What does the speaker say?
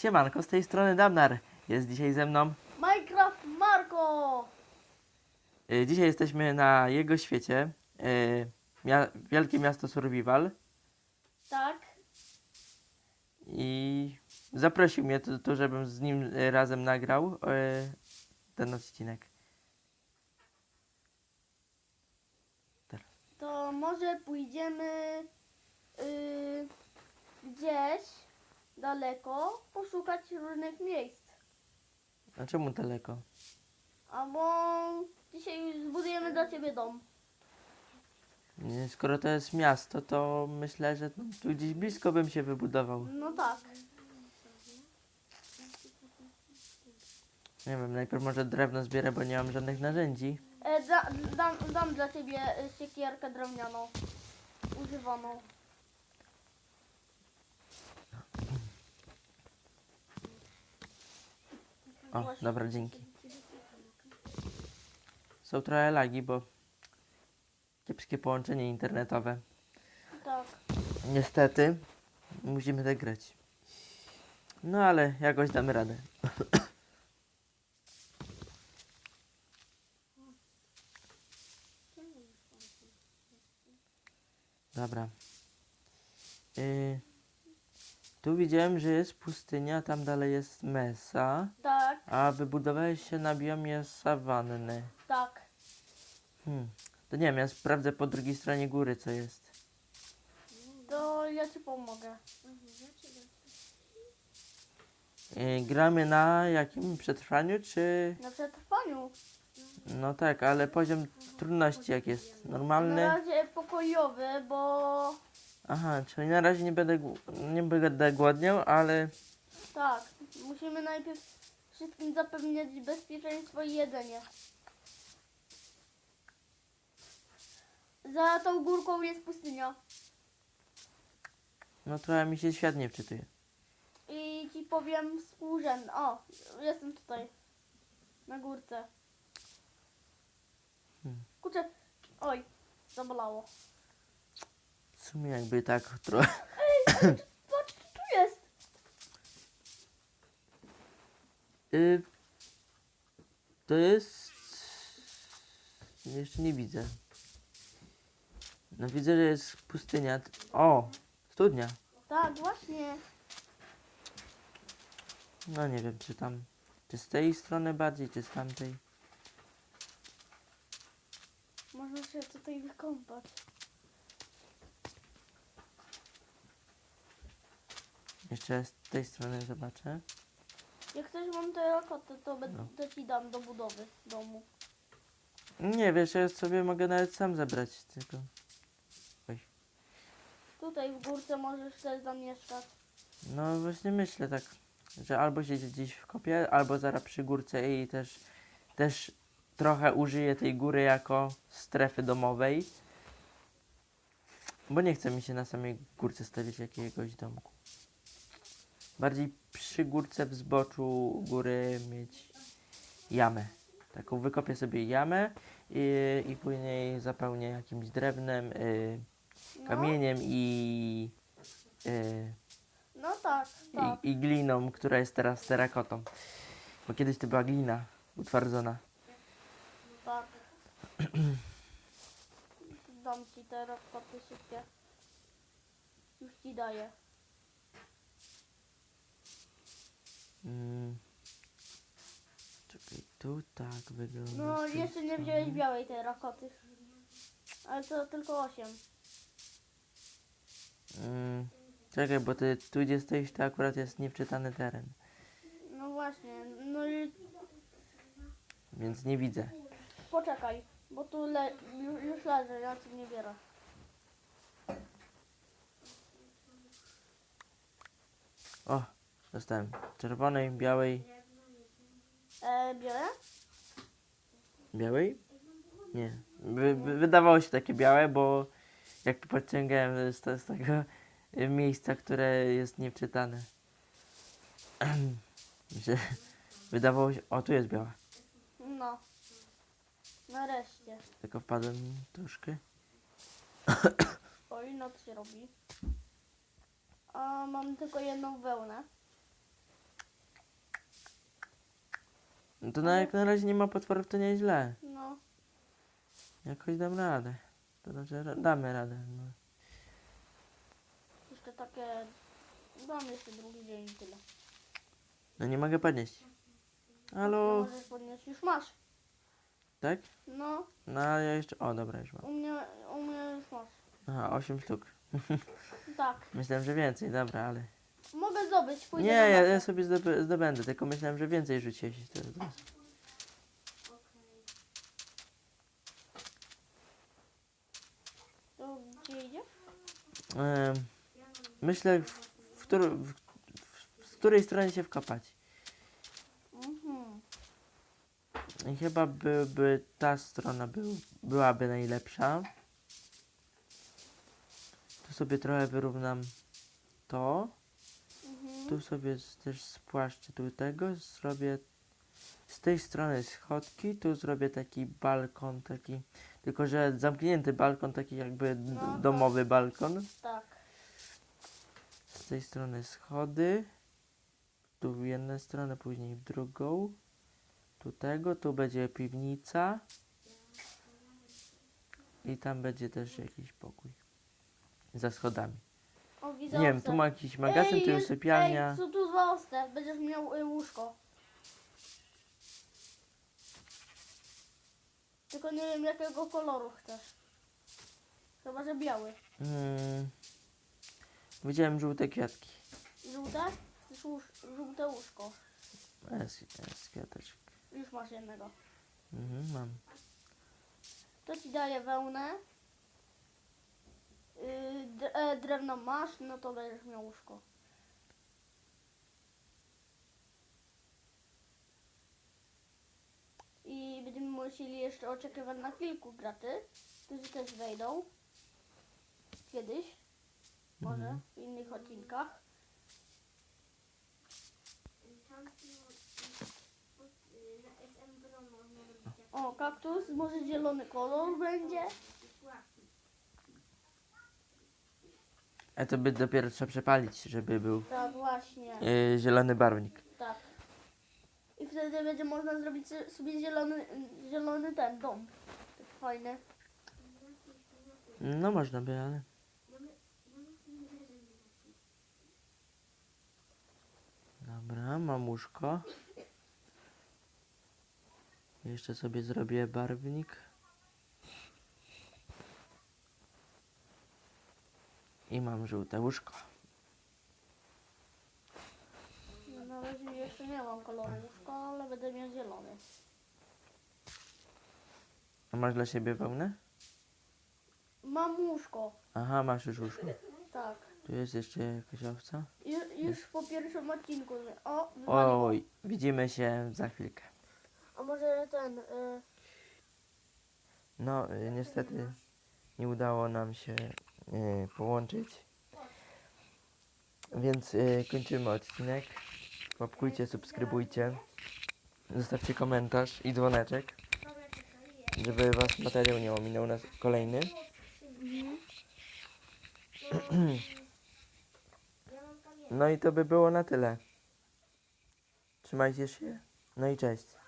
Siemanko, z tej strony Damnar. Jest dzisiaj ze mną. Minecraft Marco! Y, Dzisiaj jesteśmy na jego świecie. y, Mia Wielkie miasto Survival. Tak. I zaprosił mnie tu, tu żebym z nim y, razem nagrał y, ten odcinek. To może pójdziemy yy, gdzieś daleko poszukać różnych miejsc. A czemu daleko? Albo dzisiaj zbudujemy dla ciebie dom. Nie, Skoro to jest miasto, to myślę, że tu gdzieś blisko bym się wybudował. No tak. Nie wiem, najpierw może drewno zbierę, bo nie mam żadnych narzędzi. E, da, dam, dam dla ciebie siekierkę drewnianą. Używaną. O, dobra, dzięki. Są trochę lagi, bo kiepskie połączenie internetowe. Tak. Niestety, musimy tak grać. No ale jakoś damy radę. Dobra. Y, tu widziałem, że jest pustynia, tam dalej jest mesa, Tak, a wybudowałeś się na biomie sawanny. tak. Hmm. To nie wiem, ja sprawdzę po drugiej stronie góry, co jest. To ja ci pomogę. Y, gramy na jakim przetrwaniu, czy... Na przetrwaniu. No tak, ale poziom trudności jak jest? Na Normalny? razie pokojowy, bo Aha, czyli na razie nie będę, nie będę głodniał, ale tak, musimy najpierw wszystkim zapewniać bezpieczeństwo i jedzenie. Za tą górką jest pustynia no trochę mi się świat nie wczytuje. i ci powiem współrzędny. O, jestem tutaj. Na górce. Hmm. Kurczę, oj, zabolało. W sumie jakby tak trochę tu jest. Y, to jest... Jeszcze nie widzę. No widzę, że jest pustynia. O! Studnia. Tak, właśnie. No nie wiem, czy tam... Czy z tej strony bardziej, czy z tamtej. Można się tutaj wykąpać. Jeszcze z tej strony zobaczę. Jak ktoś mam te rakoty, to, be- No. to ci dam do budowy domu. Nie, wiesz, ja sobie mogę nawet sam zebrać, tylko... Tutaj w górce możesz też zamieszkać. No właśnie myślę tak, że albo się gdzieś wkopię, albo zaraz przy górce i też, też trochę użyję tej góry jako strefy domowej. Bo nie chce mi się na samej górce stawiać jakiegoś domku. Bardziej przy górce w zboczu góry mieć jamę. Taką wykopię sobie jamę i, i później zapełnię jakimś drewnem, y, No, kamieniem i, y, no tak, tak. i, i gliną, która jest teraz terakotą. Bo kiedyś to była glina utwardzona. tak. Dam ci te rakoty wszystkie. Już ci daję. Mm. Czekaj, tu tak wygląda. No, z tej jeszcze nie strony. wziąłeś białej tej rakoty. Ale to tylko 8. Mm. Czekaj, bo ty tu gdzie stoisz, to akurat jest niewczytany teren. No właśnie, no i Więc nie widzę. poczekaj, bo tu le- już, już leży, ja ci nie biorę. O, dostałem. Czerwonej, białej. E, biorę? Białej? Nie. Wy, wy, wydawało się takie białe, bo jak podciągałem z, z tego y, miejsca, które jest niewczytane. że wydawało się. O, tu jest biała. No. Nareszcie. Tylko wpadłem troszkę. Oj, noc się robi. A mam tylko jedną wełnę. No to na, jak na razie nie ma potworów, to nieźle. No. Jakoś dam radę. To znaczy, ra- damy radę. No. Jeszcze takie... Dam jeszcze drugi dzień i tyle. no nie mogę podnieść. No, Halo? możesz podnieść. Już masz. Tak? No. No ale ja jeszcze. O, dobra, już mam. U mnie, u mnie już masz. Aha, 8 sztuk. Tak. Myślałem, że więcej, dobra, ale. Mogę zdobyć. Pójdę Nie, ja, ja sobie zdob- zdobędę, tylko myślałem, że więcej rzuciłeś teraz. To gdzie idziesz? Em, myślę, w, w, któr- w, w, z której stronie się wkopać. Mhm. I chyba byłby ta strona był, byłaby najlepsza. Tu sobie trochę wyrównam to. Tu sobie też spłaszczę tu tego. Zrobię z tej strony schodki. Tu zrobię taki balkon, taki. Tylko, że zamknięty balkon, taki jakby No, domowy balkon. Tak. Z tej strony schody. Tu w jedną stronę, później w drugą. Tu tego, tu będzie piwnica. I tam będzie też jakiś pokój. Za schodami. O, widzę Nie wiem, tu ma jakiś magazyn, tu jest sypialnia. Ej, są tu ostre. Będziesz miał y, łóżko. Tylko nie wiem jakiego koloru chcesz. Chyba, że biały. Mm. Widziałem żółte kwiatki. Żółte? Chcesz łóż, żółte łóżko. Jest, jest kwiateczek. Już masz jednego. Mhm, mam. To ci daje wełnę. Yy, d- e, drewno masz, no to będziesz miał łóżko. I będziemy musieli jeszcze oczekiwać na kilku graczy, którzy też wejdą. Kiedyś. Może Mhm. w innych odcinkach. O, kaktus, może zielony kolor będzie? A to by dopiero trzeba przepalić, żeby był Tak, właśnie. yy, zielony barwnik. Tak. I wtedy będzie można zrobić sobie zielony, zielony ten dom. Taki fajny. No można by, ale... Dobra, mam łóżko. Jeszcze sobie zrobię barwnik. I mam żółte łóżko. No, na razie jeszcze nie mam koloru łóżka, ale będę miał zielony. A masz dla siebie wełnę? Mam łóżko. Aha, masz już łóżko. Tak. Tu jest jeszcze jakaś owca. Ju, już po pierwszym odcinku. O, wywaliło. Oj, widzimy się za chwilkę. A może ten... Y, No, y, niestety nie udało nam się połączyć. Więc y, kończymy odcinek. Łapkujcie, subskrybujcie. Zostawcie komentarz i dzwoneczek, żeby was materiał nie ominął nas kolejny. No i to by było na tyle. Trzymajcie się. No i cześć.